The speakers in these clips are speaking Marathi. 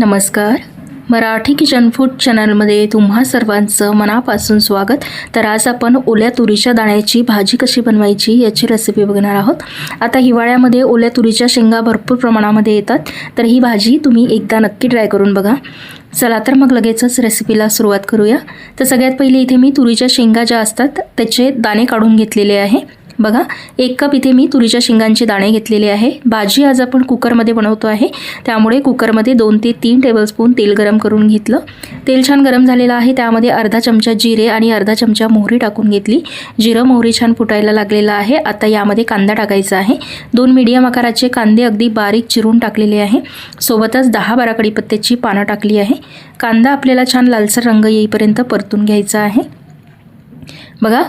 नमस्कार. मराठी किचन फूड चॅनलमध्ये तुम्हा सर्वांचं मनापासून स्वागत. तर आज आपण ओल्या तुरीच्या दाण्याची भाजी कशी बनवायची याची रेसिपी बघणार आहोत. आता हिवाळ्यामध्ये ओल्या तुरीच्या शेंगा भरपूर प्रमाणामध्ये येतात. तर ही भाजी तुम्ही एकदा नक्की ट्राय करून बघा. चला तर मग लगेचच रेसिपीला सुरुवात करूया. तर सगळ्यात पहिले इथे मी तुरीच्या शेंगा ज्या असतात त्याचे दाणे काढून घेतलेले आहे. बघा एक कप इथे मी तुरीच्या शेंगांचे दाणे घेतलेले आहे. भाजी आज आपण कुकरमध्ये बनवतो आहे. त्यामुळे कुकरमध्ये दोन ते तीन टेबलस्पून तेल गरम करून घेतलं. तेल छान गरम झालेलं आहे. त्यामध्ये अर्धा चमचा जिरे आणि अर्धा चमचा मोहरी टाकून घेतली. जिरं मोहरी छान फुटायला लागलेलं आहे. आता यामध्ये कांदा टाकायचा आहे. दोन मीडियम आकाराचे कांदे अगदी बारीक चिरून टाकलेले आहे. सोबतच दहा बारा कडीपत्त्याची पानं टाकली आहे. कांदा आपल्याला छान लालसर रंग येईपर्यंत परतून घ्यायचा आहे. बघा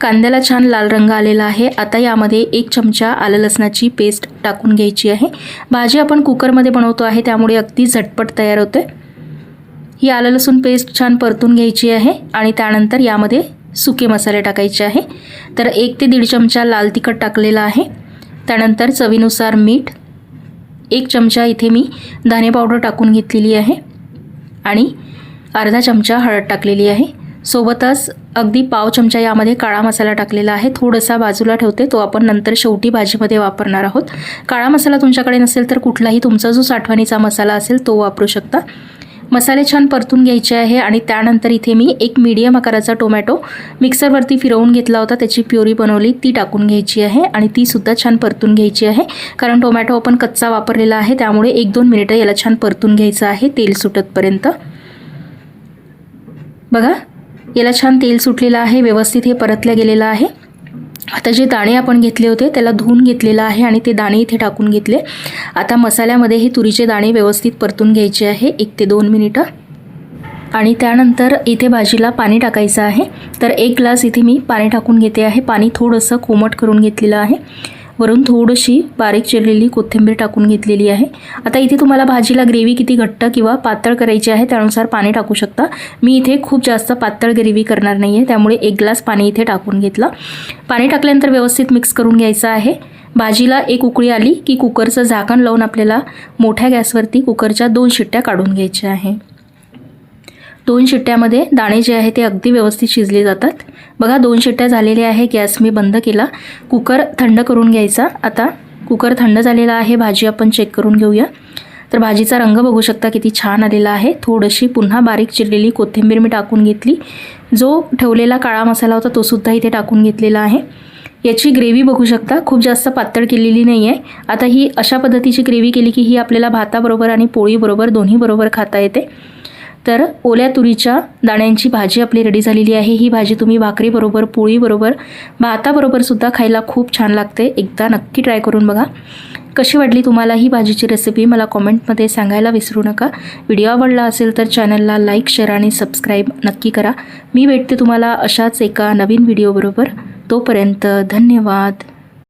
कांद्याला छान लाल रंग आलेला आहे. आता यामध्ये एक चमचा आलं लसणाची पेस्ट टाकून घ्यायची आहे. भाजी आपण कुकरमध्ये बनवतो आहे त्यामुळे अगदी झटपट तयार होते. ही आलं लसूण पेस्ट छान परतून घ्यायची आहे आणि त्यानंतर यामध्ये सुके मसाले टाकायचे आहे. तर एक ते दीड चमचा लाल तिखट टाकलेला आहे. त्यानंतर चवीनुसार मीठ एक चमचा इथे मी धाने पावडर टाकून घेतलेली आहे. आणि अर्धा चमचा हळद टाकलेली आहे. सोबतच अगदी पाव चमचा यामध्ये काळा मसाला टाकलेला आहे. थोडासा बाजूला ठेवते. तो आपण नंतर शेवटी भाजीमध्ये वापरणार आहोत. काळा मसाला तुमच्याकडे नसेल तर कुठलाही तुमचा जो साठवणीचा मसाला असेल तो वापरू शकता. मसाले छान परतून घ्यायचे आहे आणि त्यानंतर इथे मी एक मीडियम आकाराचा टोमॅटो मिक्सरवरती फिरवून घेतला होता. त्याची प्युरी बनवली ती टाकून घ्यायची आहे आणि तीसुद्धा छान परतून घ्यायची आहे. कारण टोमॅटो आपण कच्चा वापरलेला आहे त्यामुळे एक दोन मिनिटं याला छान परतून घ्यायचं आहे तेल सुटतपर्यंत. बघा याला छान तेल सुटलेलं आहे व्यवस्थित हे परतल्या गेलेलं आहे. आता जे दाणे आपण घेतले होते त्याला धुवून घेतलेलं आहे आणि ते दाणे इथे टाकून घेतले. आता मसाल्यामध्ये हे तुरीचे दाणे व्यवस्थित परतून घ्यायचे आहे एक ते दोन मिनिटं. आणि त्यानंतर इथे भाजीला पाणी टाकायचं आहे. तर एक ग्लास इथे मी पाणी टाकून घेते आहे. पाणी थोडंसं कोमट करून घेतलेलं आहे. वरून थोडीशी बारीक चिरलेली कोथिंबीर टाकून घेतलेली आहे. आता इथे तुम्हाला भाजीला ग्रेव्ही किती घट्ट किंवा पातळ करायची आहे त्यानुसार पाणी टाकू शकता. मी इथे खूप जास्त पातळ ग्रेव्ही करणार नाही आहे त्यामुळे एक ग्लास पाणी इथे टाकून घेतलं. पाणी टाकल्यानंतर व्यवस्थित मिक्स करून घ्यायचं आहे. भाजीला एक उकळी आली की कुकरचं झाकण लावून आपल्याला मोठ्या गॅसवरती कुकरच्या दोन शिट्ट्या काढून घ्यायच्या आहे. दोन शिट्ट्यामध्ये दाणे जे आहे ते अगदी व्यवस्थित शिजले जातात. बघा दोन शिट्ट्या झालेल्या आहे गॅस मी बंद केला. कुकर थंड करून घ्यायचा. आता कुकर थंड झालेला आहे भाजी आपण चेक करून घेऊया. तर भाजीचा रंग बघू शकता किती छान आलेला आहे. थोडीशी पुन्हा बारीक चिरलेली कोथिंबीर मी टाकून घेतली. जो ठेवलेला काळा मसाला होता तो सुद्धा इथे टाकून घेतलेला आहे. याची ग्रेव्ही बघू शकता. खूप जास्त पातळ केलेली नाही आहे आता ही अशा पद्धतीची ग्रेव्ही केली की ही आपल्याला भाताबरोबर आणि पोळीबरोबर दोन्ही बरोबर खाता येते. तर ओल्या तुरीच्या दाण्यांची भाजी आपली रेडी झालेली आहे. ही भाजी तुम्ही भाकरीबरोबर पोळीबरोबर भाताबरोबरसुद्धा खायला खूप छान लागते. एकदा नक्की ट्राय करून बघा. कशी वाटली तुम्हाला ही भाजीची रेसिपी मला कॉमेंटमध्ये सांगायला विसरू नका. व्हिडिओ आवडला असेल तर चॅनलला लाईक शेअर आणि सबस्क्राईब नक्की करा. मी भेटते तुम्हाला अशाच एका नवीन व्हिडिओबरोबर तोपर्यंत धन्यवाद.